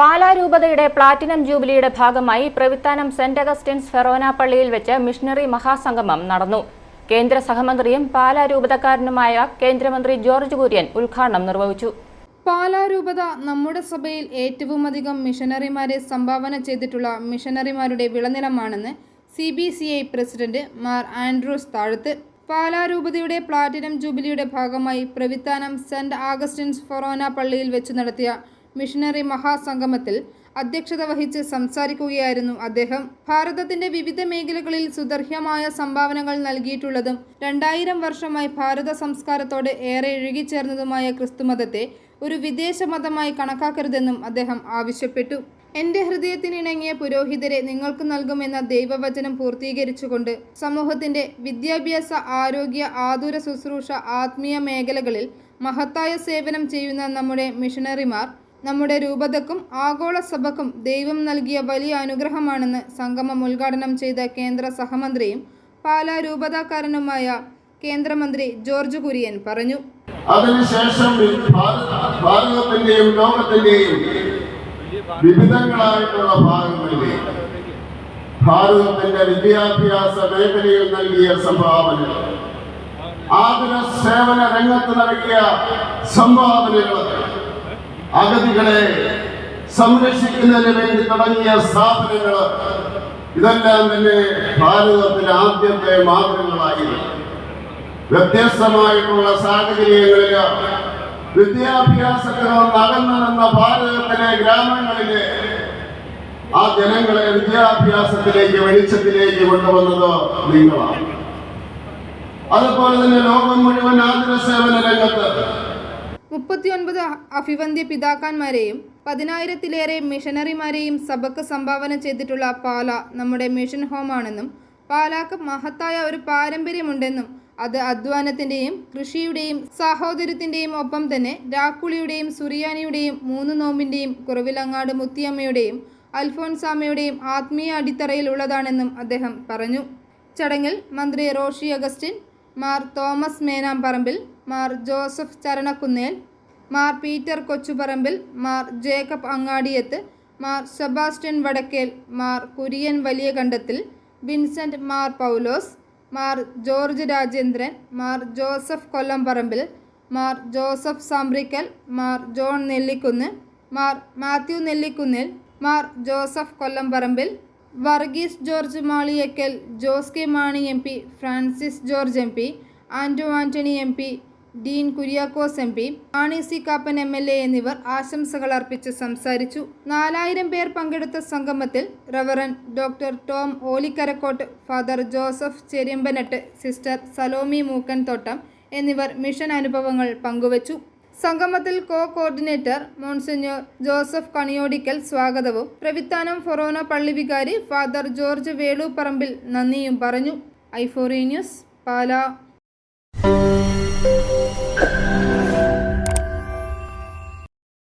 പാലാ രൂപതയുടെ പ്ലാറ്റിനം ജൂബിലിയുടെ ഭാഗമായി Pravithanam saint Augustine's Forane പള്ളിയിൽ വെച്ച് മിഷണറി മഹാസംഗമം നടന്നു. കേന്ദ്ര സഹമന്ത്രിയും പാലാ രൂപതക്കാരനുമായ കേന്ദ്രമന്ത്രി ജോർജ് കുര്യൻ ഉദ്ഘാടനം നിർവഹിച്ചു. പാലാ രൂപത നമ്മുടെ സഭയിൽ ഏറ്റവും അധികം മിഷനറിമാരെ സംഭാവന ചെയ്തിട്ടുള്ള മിഷനറിമാരുടെ വിളനിലമാണെന്ന് C B C I president Mar Andrews Thazhath. Pala രൂപതയുടെ പ്ലാറ്റിനം ജൂബിലിയുടെ ഭാഗമായി പ്രവിത്താനം സെന്റ് ആഗസ്റ്റിൻസ് ഫൊറോന പള്ളിയിൽ വെച്ച് നടത്തിയ മിഷനറി മഹാസംഗമത്തിൽ അധ്യക്ഷത വഹിച്ച് സംസാരിക്കുകയായിരുന്നു അദ്ദേഹം. ഭാരതത്തിന്റെ വിവിധ മേഖലകളിൽ സുദർഹ്യമായ സംഭാവനകൾ നൽകിയിട്ടുള്ളതും രണ്ടായിരം വർഷമായി ഭാരത സംസ്കാരത്തോട് ഏറെ ഇഴുകിച്ചേർന്നതുമായ ക്രിസ്തുമതത്തെ ഒരു വിദേശ മതമായി കണക്കാക്കരുതെന്നും അദ്ദേഹം ആവശ്യപ്പെട്ടു. എന്റെ ഹൃദയത്തിനിണങ്ങിയ പുരോഹിതരെ നിങ്ങൾക്ക് നൽകുമെന്ന ദൈവവചനം പൂർത്തീകരിച്ചുകൊണ്ട് സമൂഹത്തിന്റെ വിദ്യാഭ്യാസ ആരോഗ്യ ആതുര ശുശ്രൂഷ ആത്മീയ മേഖലകളിൽ മഹത്തായ സേവനം ചെയ്യുന്ന നമ്മുടെ മിഷണറിമാർ നമ്മുടെ രൂപതക്കും ആഗോള സഭക്കും ദൈവം നൽകിയ വലിയ അനുഗ്രഹമാണെന്ന് സംഗമം ഉദ്ഘാടനം ചെയ്ത കേന്ദ്ര സഹമന്ത്രിയും പാലാ രൂപതാക്കാരനുമായ കേന്ദ്രമന്ത്രി ജോർജ് കുര്യൻ പറഞ്ഞു. അതിനുശേഷം ഭാരതത്തിന്റെയും ലോകത്തിന്റെയും വിവിധങ്ങളായിട്ടുള്ള ഭാഗങ്ങളിലെ ഭാരതത്തിന്റെ വിദ്യാഭ്യാസ മേഖലയിൽ നൽകിയ സംഭാവനകൾ ആതുര സേവന രംഗത്ത് നൽകിയ സംഭാവനകൾ അഗതികളെ സംരക്ഷിക്കുന്നതിന് വേണ്ടി തുടങ്ങിയ സ്ഥാപനങ്ങൾ ഇതെല്ലാം തന്നെ ഭാരതത്തിൽ ആദ്യത്തെ മാതൃകളായിരുന്നു വ്യത്യസ്തമായിട്ടുള്ള സാഹചര്യങ്ങളിൽ വിദ്യാഭ്യാസത്തിൽ നടന്നു നിന്ന ഭാരതത്തിലെ ഗ്രാമങ്ങളിലെ ആ ജനങ്ങളെ വിദ്യാഭ്യാസത്തിലേക്ക് വെളിച്ചത്തിലേക്ക് കൊണ്ടുവന്നത് നിങ്ങളാണ്. അതുപോലെ തന്നെ ലോകം മുഴുവൻ ആതുര സേവന രംഗത്ത് മുപ്പത്തിയൊൻപത് അഭിവന്ധ്യ പിതാക്കന്മാരെയും പതിനായിരത്തിലേറെ മിഷനറിമാരെയും സഭക്ക് സംഭാവന ചെയ്തിട്ടുള്ള പാല നമ്മുടെ മിഷൻ ഹോമാണെന്നും പാലാക്ക് മഹത്തായ ഒരു പാരമ്പര്യമുണ്ടെന്നും അത് അധ്വാനത്തിന്റെയും കൃഷിയുടെയും സാഹോദര്യത്തിന്റെയും ഒപ്പം തന്നെ രാക്കുളിയുടെയും സുറിയാനിയുടെയും മൂന്ന് നോമ്പിന്റെയും കുറവിലങ്ങാട് മുത്തിയമ്മയുടെയും അൽഫോൻസാമയുടെയും ആത്മീയ അടിത്തറയിൽ ഉള്ളതാണെന്നും അദ്ദേഹം പറഞ്ഞു. ചടങ്ങിൽ മന്ത്രി Roshi Augustine Mar Thomas Menamparampil Mar Joseph Charanakunnel Mar Peter Kochuparampil Mar Jacob Angadiath Mar Sebastian Vadakkel Mar Kurian Valiyakandathil Vincent Mar Paulose Mar George Rajendran Mar Joseph Kollamparampil Mar Joseph Sambrickal Mar John Nellikunnu Mar Mathew Nellikunnil Mar Joseph Kollamparampil Varghese George Maliyakkal Jose K Mani M P Francis George M P Ando Antony M P Dean Kuriakose M P Mani C Kappan M L A എന്നിവർ ആശംസകൾ അർപ്പിച്ച് സംസാരിച്ചു. നാലായിരം പേർ പങ്കെടുത്ത സംഗമത്തിൽ reverend doctor Tom Olikkarakottu father Joseph Cherimpanattu sister Salomi Mookanthottam എന്നിവർ mission അനുഭവങ്ങൾ പങ്കുവച്ചു. സംഗമത്തിൽ co coordinator monsignor Joseph Kaniyodickal സ്വാഗതവും പ്രവിത്താനം ഫൊറോന പള്ളി വികാരി ഫാദർ ജോർജ് വേളൂപ്പറമ്പിൽ നന്ദിയും പറഞ്ഞു. ഐഫോറി ന്യൂസ് പാലാ.